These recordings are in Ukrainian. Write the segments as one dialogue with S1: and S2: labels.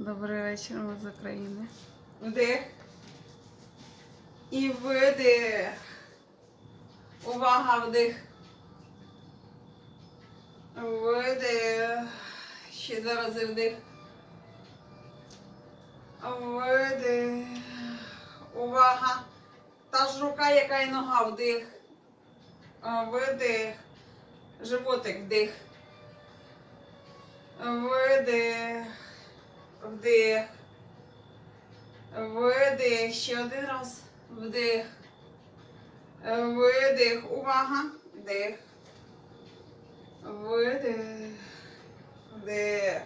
S1: Добрий вечір, ми з України.
S2: Вдих. І видих. Увага, вдих. Видих. Ще два рази вдих. Видих. Увага. Та ж рука, яка і нога, вдих. Видих. Животик, вдих. Видих. Вдих. Видих. Ще один раз. Вдих. Видих. Увага. Вдих. Видих. Вдих.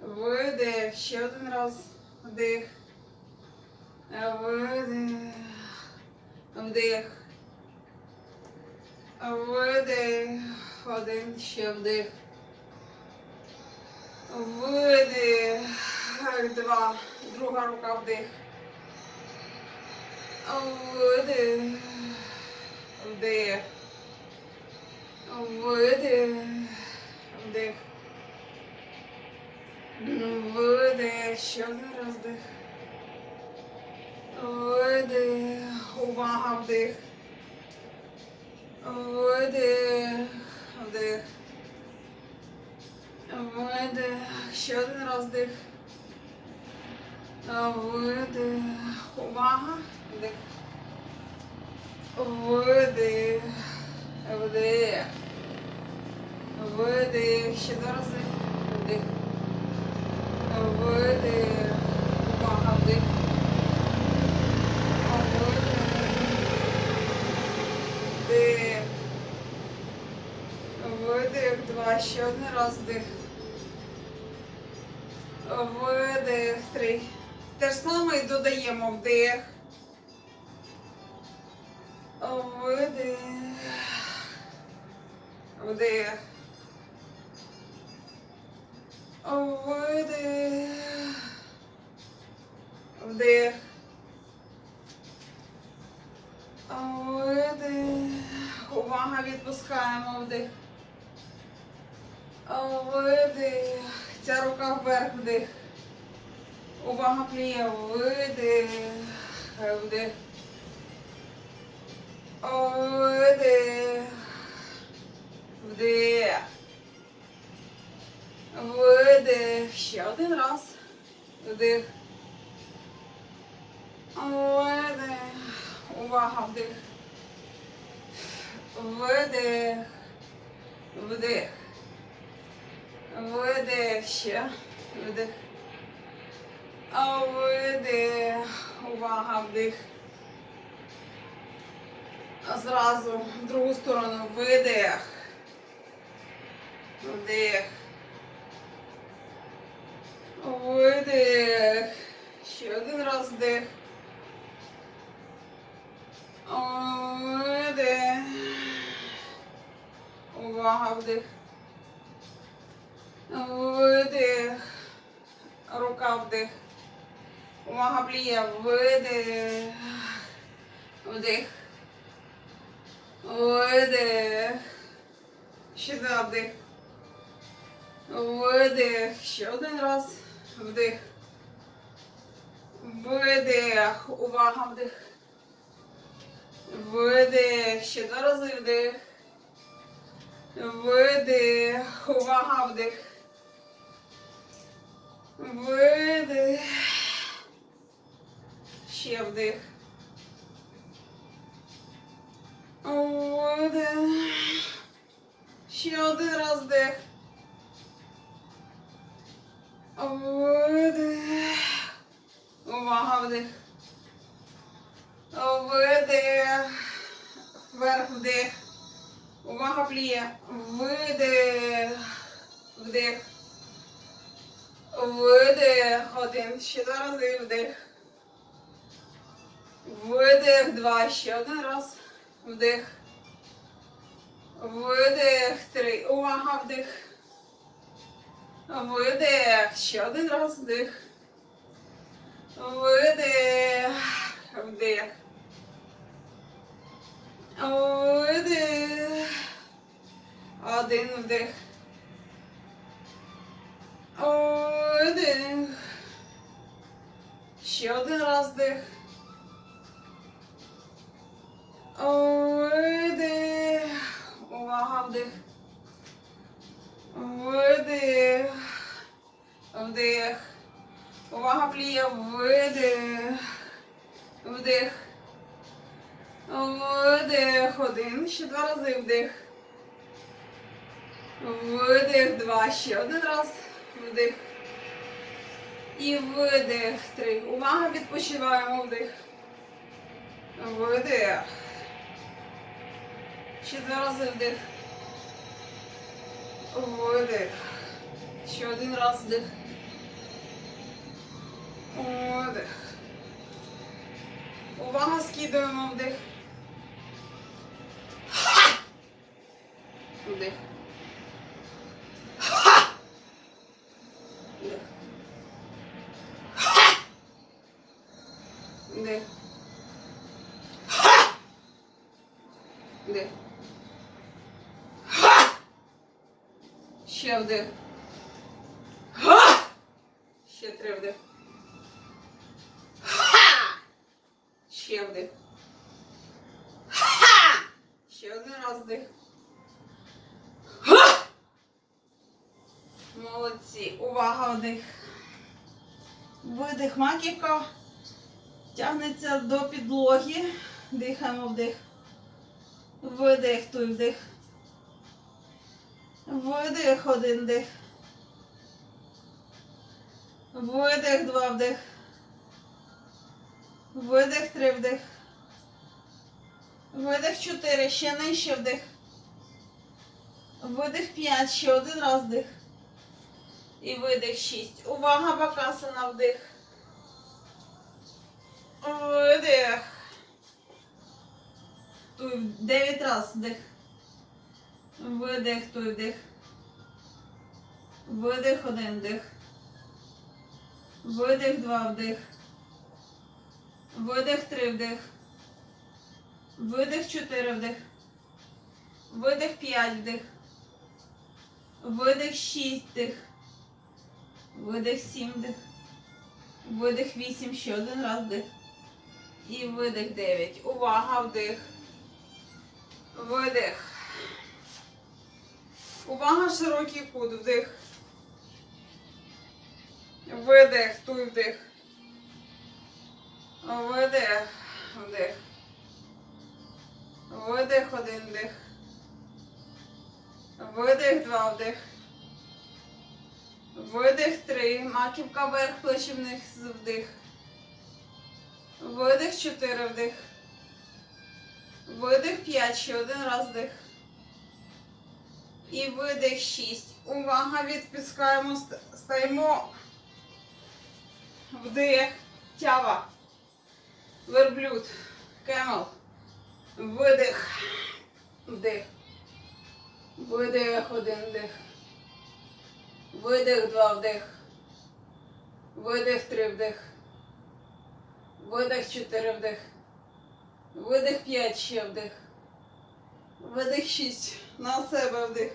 S2: Видих. Ще один раз. Вдих. Видих. Вдих. Видих. Один. Ще вдих. Видих. Два. Друга рука вдих. Видих. Вдих. Видих. Вдих. Видих. Ще один раз вдих. Видих. Увага, вдих. Видих. Вдих. Видих. Ще один раз вдих. Видих. Увага. Вдих. Видих. Вдих. Видих. Ще два рази. Вдих. Видих. Увага. Вдих. Вдих. Видих. Два. Ще один раз. Три. Те ж саме і додаємо вдих. Видих. Вдих. Видих. Вдих. Видих. Увага, відпускаємо вдих. Видих. Ця рука вверх вдих. Увага, пліє. Видих. Вдих. Видих. Вдих. Видих. Ще один раз. Вдих. Видих. Увага, вдих. Видих. Вдих. Видих. Ще. Вдих. Видих. Увага, вдих. Зразу в другу сторону видих. Вдих. Видих. Ще один раз вдих. Видих. Увага, вдих. Видих. Рука вдих. Увага, пліє. Видих. Вдих. Видих. Ще два вдих. Видих. Ще один раз. Вдих. Видих. Увага, вдих. Видих. Ще два рази вдих. Видих. Увага, вдих. Видих. Ще вдих. Один. Ще один раз вдих. Вдих. Видих. Три. Увага, вдих. Видих. Ще один раз вдих. Видих. Вдих. Видих. Один вдих. Видих. Ще один раз вдих. Видих. Увага, вдих. Видих. Вдих. Увага, пліє. Видих. Вдих. Видих. Один. Ще два рази вдих. Видих. Два. Ще один раз. Вдих. І видих. Три. Увага, відпочиваємо вдих. Видих. Ще два рази вдих. Видих. Ще один раз вдих. Видих. Увага, скидуємо вдих. Вдих. Вдих. Вдих. Вдих. Ще вдих. Ще три вдих. Ха! Ще вдих. Ха! Ще один раз вдих. Молодці. Увага, вдих. Видих маківка. Тягнеться до підлоги. Дихаємо вдих. Видих, той вдих. Видих, один дих. Видих, два вдих. Видих, три вдих. Видих, чотири. Ще нижче вдих. Видих п'ять. Ще один раз вдих. І видих шість. Увага, бакасана вдих. Видих. Дев'ять раз вдих. Видих, той вдих. Видих, один вдих. Видих, два вдих. Видих, три вдих. Видих, чотири вдих. Видих, п'ять вдих. Видих, шість вдих. Видих, сім вдих. Видих, вісім, ще один раз вдих. І видих, дев'ять. Увага, вдих. Видих. Увага, широкий кут, вдих. Видих, туй вдих. Видих, вдих. Видих, один вдих. Видих, два вдих. Видих, три. Маківка вверх, плечі вниз, вдих. Видих, чотири вдих. Видих, п'ять, ще один раз вдих. І видих 6. Увага, відпускаємо, стаємо. Вдих. Тява. Верблюд. Кемел. Видих. Вдих. Видих, один вдих. Видих, два вдих. Видих, три вдих. Видих, чотири вдих. Видих, п'ять, ще вдих. Видих шість. На себе вдих.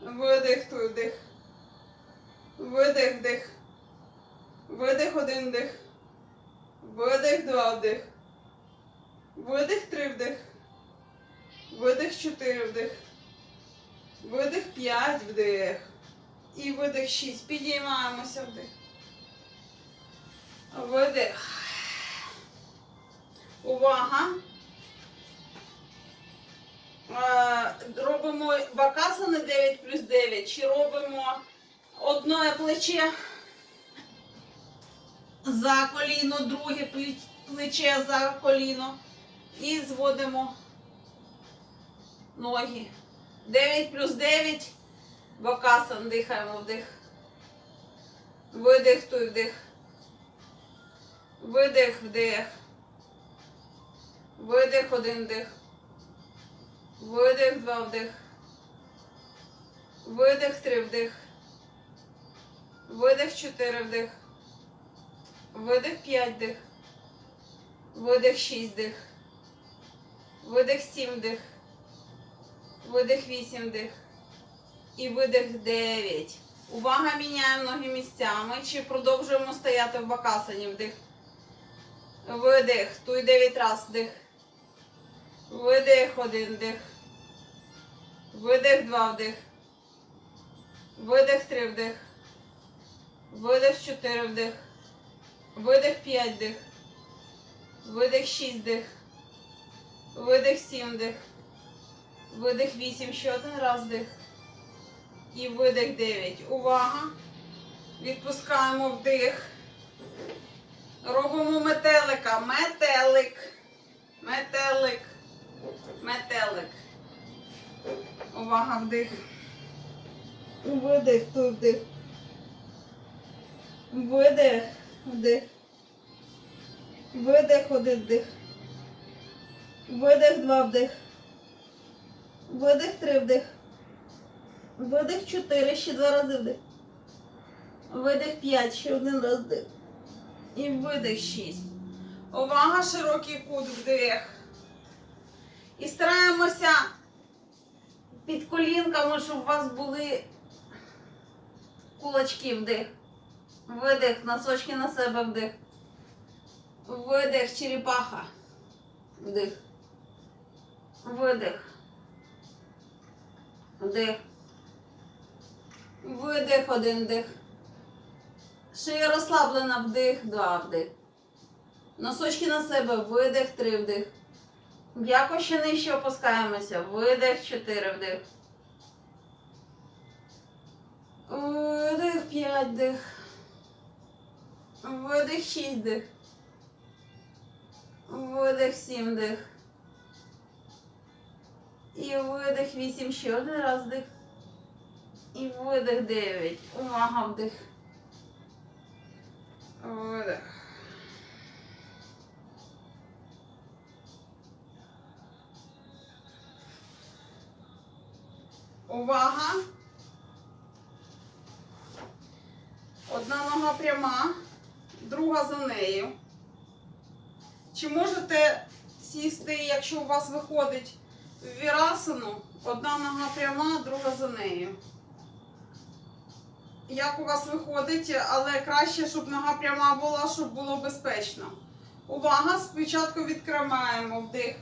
S2: Видих, той вдих. Видих, вдих. Видих, один вдих. Видих, два вдих. Видих, три вдих. Видих, чотири вдих. Видих, п'ять вдих. І видих шість. Підіймаємося вдих. Видих. Увага. Робимо бакасани 9 плюс 9, чи робимо одне плече за коліно, друге плече за коліно і зводимо ноги. 9 плюс 9, бакасан, дихаємо вдих. Видих, той вдих. Видих, вдих. Видих, один вдих. Видих, два вдих. Видих, три вдих. Видих, чотири вдих. Видих, п'ять вдих. Видих, шість вдих. Видих, сім вдих. Видих, вісім вдих. І видих дев'ять. Увага, міняємо ноги місцями. Чи продовжуємо стояти в бакасані? Вдих. Видих. Туй 9 раз. Вдих. Видих. Один вдих. Видих. Два вдих. Видих. Три вдих. Видих. Чотири вдих. Видих. П'ять вдих. Видих. Шість вдих. Видих. Сім вдих. Видих 8, ще один раз вдих. І видих 9. Увага. Відпускаємо вдих. Робимо метелика. Метелик. Метелик. Метелик. Увага, вдих. Видих, той вдих. Видих, вдих. Видих, один вдих. Видих, два вдих. Видих, три вдих. Видих чотири, ще два рази вдих. Видих п'ять, ще один раз вдих. І видих шість. Увага, широкий кут вдих. І стараємося під колінками, щоб у вас були кулачки вдих. Видих, носочки на себе вдих. Видих, черепаха. Вдих. Видих. Вдих. Видих, один вдих. Шия розслаблена, вдих, два вдих. Носочки на себе, видих, три вдих. М'яко ще нижче опускаємося. Видих, чотири вдих. Видих, п'ять вдих. Видих, шість вдих. Видих, сім вдих. І видих 8, ще один раз вдих. І видих 9. Увага, вдих. Видих. Увага. Одна нога пряма, друга за нею. Чи можете сісти, якщо у вас виходить в вірасану, одна нога пряма, друга за нею. Як у вас виходить, але краще, щоб нога пряма була, щоб було безпечно. Увага! Спочатку відкриваємо вдих.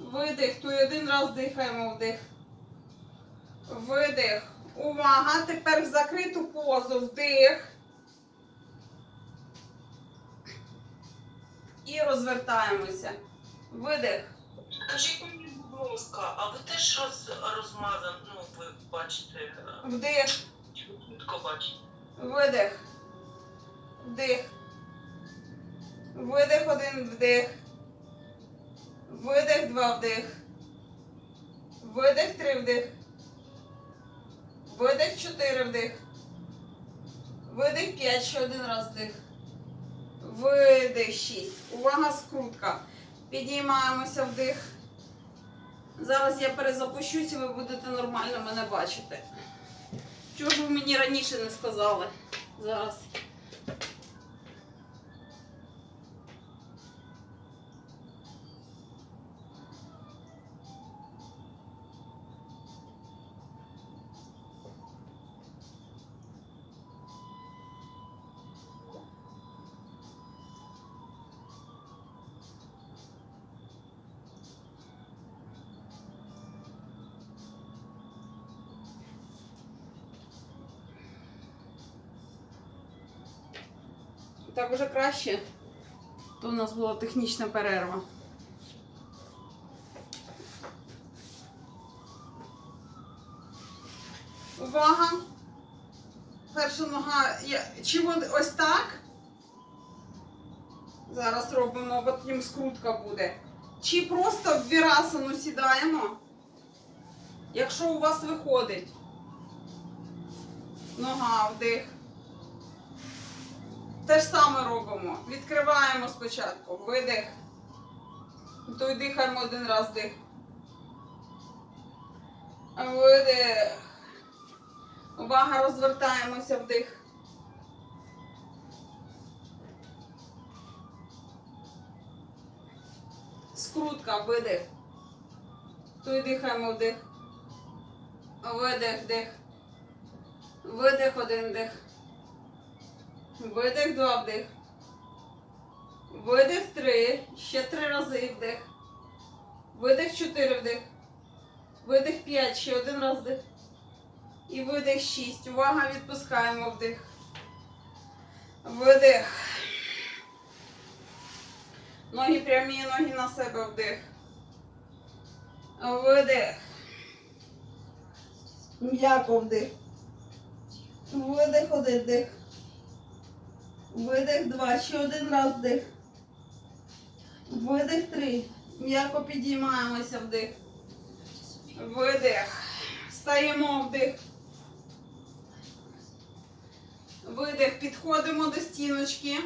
S2: Видих. То один раз дихаємо вдих. Видих. Увага! Тепер в закриту позу вдих. І розвертаємося. Видих.
S3: Скажіть мені, будь ласка, а ви теж роз, розмазан, ну ви бачите, е,
S2: Вдих.
S3: чітко бачите?
S2: Видих. Вдих. Видих один вдих. Видих два вдих. Видих три вдих. Видих 4 вдих. Видих 5, ще один раз вдих. Видих 6. Увага, скрутка. Підіймаємося вдих. Зараз я перезапущусь і ви будете нормально мене бачити. Чого ж ви мені раніше не сказали? Зараз. Так уже краще. То у нас була технічна перерва. Увага! Перша нога. Чи ось так? Зараз робимо, потім скрутка буде. Чи просто в вірасану сідаємо? Якщо у вас виходить. Нога вдих. Те ж саме робимо. Відкриваємо спочатку. Видих. Й дихаємо один раз дих. Видих. Увага, розвертаємося вдих. Скрутка, видих. Й дихаємо вдих. Видих, дих. Видих, один вдих. Видих, два вдих. Видих три. Ще три рази вдих. Видих чотири вдих. Видих п'ять. Ще один раз вдих. І видих шість. Увага, відпускаємо вдих. Видих. Ноги прямі, ноги на себе вдих. Видих. М'яко вдих. Видих один вдих. Видих два. Ще один раз вдих. Видих три. М'яко підіймаємося вдих. Видих. Стаємо вдих. Видих. Підходимо до стіночки.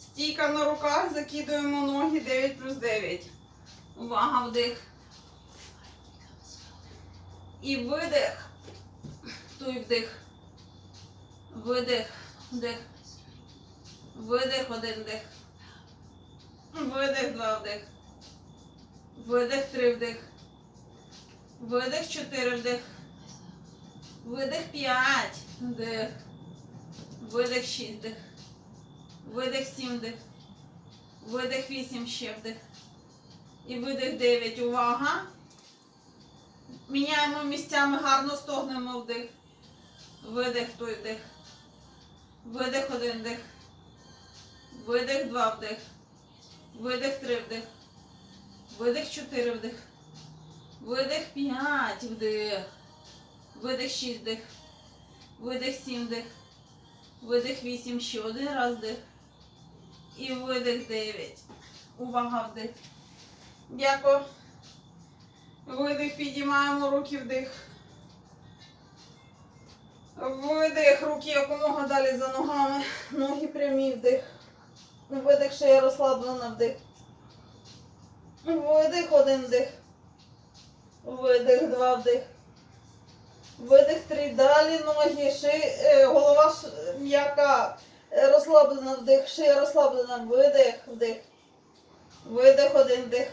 S2: Стійка на руках, закидуємо ноги 9 плюс 9. Увага, вдих. І видих. Туй вдих. Видих. Вдих. Видих, один вдих. Видих, два вдих. Видих, три вдих. Видих, чотири вдих. Видих, п'ять. Вдих. Видих, шість вдих. Видих, сім вдих. Видих, вісім ще вдих. І видих, дев'ять. Увага. Міняємо місцями, гарно стогнемо вдих. Видих, той вдих. Видих, один вдих. Видих, два вдих. Видих, три вдих. Видих, чотири вдих. Видих, п'ять вдих. Видих, шість вдих. Видих, сім вдих. Видих, вісім, ще один раз вдих. І видих, дев'ять. Увага, вдих. Дякую. Видих, підіймаємо руки вдих. Видих, руки якомога далі за ногами. Ноги прямі вдих. Видих, шея розслаблена вдих. Видих, один вдих. Видих, два вдих. Видих, три. Далі ноги, ши, е, голова м'яка, е, розслаблена вдих, шия розслаблена, видих, вдих. Видих, один вдих.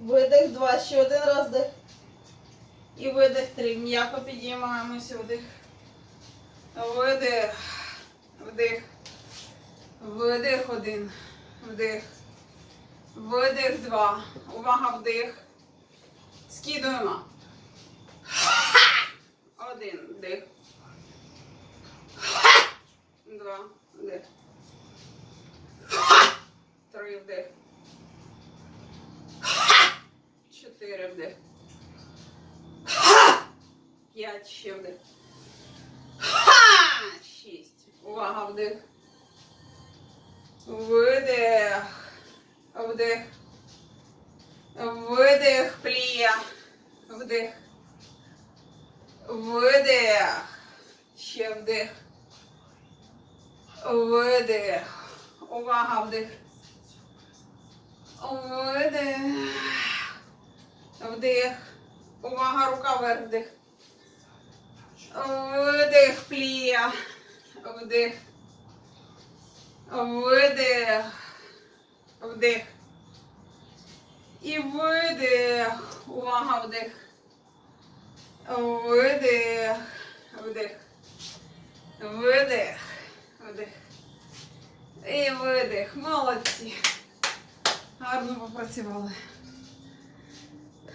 S2: Видих, два, ще один раз вдих. І видих, три. М'яко підіймаємося вдих. Видих, вдих. Видих, один. Вдих. Видих, два. Увага, вдих. Скидуємо. Один вдих. Увага, вдих. Видих. Вдих. Увага, рука вверх, вдих. Видих, плія. Вдих. Видих. Вдих. І видих. Увага, вдих. Видих. Вдих. Видих. Вдих. І видих. Молодці. Гарно попрацювали.